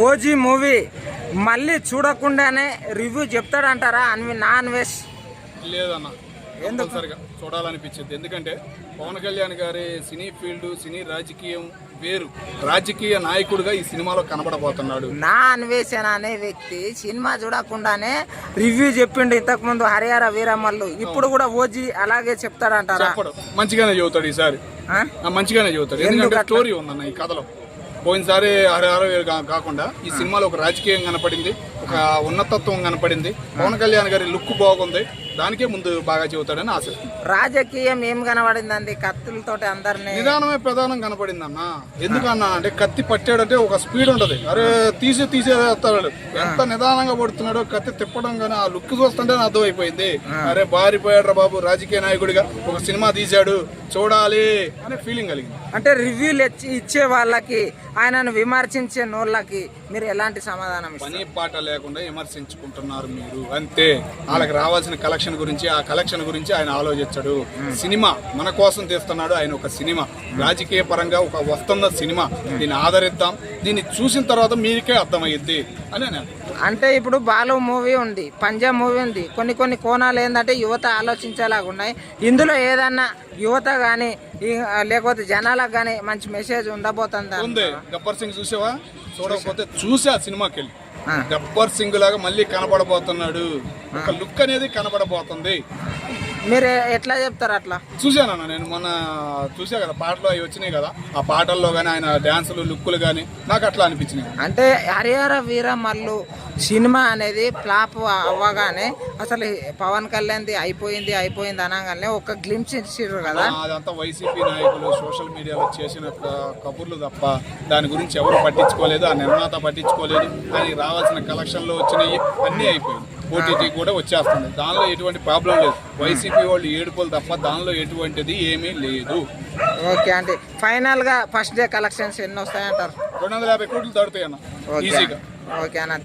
OG movie మళ్ళీ చూడకుండానే review చెప్తాడంటారా అన్వి నాన్ వెజ్ లేదన్న. కంపల్సరిగా చూడాలనిపించింది. ఎందుకంటే పవన్ కళ్యాణ్ గారి సినీ ఫీల్డ్ సినీ రాజకీయం వేరు. రాజకీయ నాయకుడిగా ఈ సినిమాలో కనబడబోతున్నాడు. నా అన్వేషణ అనే వ్యక్తి సినిమా చూడకుండానే రివ్యూ చెప్పిండు ఇంతకు ముందు హరిహర వీరమల్లు. ఇప్పుడు కూడా ఓజీ అలాగే చెప్తాడంటారా? మంచిగానే చెబుతాడు ఈసారి. మంచిగానే చెబుతాడు ఎందుకు ఎందుకంటే? స్టోరీ ఉందన్న ఈ కథలో. పోయినసారి హరిహర కాకుండా ఈ సినిమాలో ఒక రాజకీయం కనపడింది ఒక ఉన్నతత్వం కనపడింది. పవన్ కళ్యాణ్ గారి లుక్ బాగుంది. దానికే ముందు బాగా చెబుతాడని ఆశిస్తున్నాను రాజకీయం ఏం కనబడిందండి? కత్తులతోటి అందరినీ నిదానమే ప్రధానం కనపడింది అన్న ఎందుకన్నా అంటే కత్తి పట్టాడంటే ఒక స్పీడ్ ఉంటది. అరే తీసి తీసేస్తాడు ఎంత నిదానంగా పడుతున్నాడో కత్తి తిప్పడం కానీ ఆ లుక్ చూస్తుంటే అర్థమైపోయింది. అరే బారిపోయాడు బాబు రాజకీయ నాయకుడిగా. ఒక సినిమా తీశాడు. చూడాలి అనే ఫీలింగ్ కలిగింది. అంటే రివ్యూలు ఇచ్చి వాళ్ళకి ఆయనను విమర్శించే నోళ్ళకి మీరు ఎలాంటి సమాధానం పని పాట లేకుండా విమర్శించుకుంటున్నారు మీరు. అంతే. వాళ్ళకి రావాల్సిన కలెక్షన్ గురించి ఆ కలెక్షన్ గురించి ఆయన ఆలోచించాడు. సినిమా మన కోసం తీస్తున్నాడు ఆయన ఒక సినిమా. రాజకీయ పరంగా ఒక వస్తున్న సినిమా. దీన్ని ఆదరిద్దాం. దీన్ని చూసిన తర్వాత మీకే అర్థమయ్యిద్ది అని అంటే ఇప్పుడు బాలు మూవీ ఉంది పంజాబ్ మూవీ ఉంది. కొన్ని కొన్ని కోణాలు ఏంటంటే యువత ఆలోచించేలాగా ఉన్నాయి. ఇందులో ఏదన్నా యువత కానీ లేకపోతే జనాలకు కానీ మంచి మెసేజ్ ఉండబోతుందా? ఉంది. గబ్బర్ సింగ్ చూసావా? చూడకపోతే చూసా సినిమాకి వెళ్ళి ఆ. గబ్బర్ సింగ్ లాగా మళ్ళీ కనబడబోతున్నాడు. ఒక లుక్ అనేది కనబడబోతుంది. మీరు ఎట్లా చెప్తారు అట్లా? చూశానన్న నేను మొన్న చూసా కదా పాటలు అవి వచ్చినాయి కదా. ఆ పాటల్లో కానీ ఆయన డ్యాన్సులు లుక్కులు కానీ నాకు అట్లా అనిపించినాయి. అంటే హరిహర వీర మల్లు సినిమా అనేది ఫ్లాప్ అవ్వగానే అసలు పవన్ కళ్యాణ్ది అయిపోయింది అయిపోయింది అనగానే ఒక గ్లిమ్స్ ఇచ్చిర్రు కదా. అదంతా వైసీపీ నాయకులు సోషల్ మీడియాలో చేసిన కబుర్లు తప్ప దాని గురించి ఎవరు పట్టించుకోలేదు ఆ నిర్మాత పట్టించుకోలేదు ఆయనకి రావాల్సిన కలెక్షన్లు వచ్చినాయి అన్నీ అయిపోయింది. ఓటీటీ కూడా వచ్చేస్తుంది. దానిలో ఎటువంటి ప్రాబ్లం లేదు. వైసీపీ వాళ్ళు ఏడుపులు తప్ప దానిలో ఎటువంటిది ఏమీ లేదు. ఓకే అంటే ఫైనల్గా ఫస్ట్ డే కలెక్షన్స్ ఎన్ని వస్తాయంటారు? రెండు వందల యాభై కోట్లు దాడుతాయి అన్న ఈజీగా ఓకే అన్న.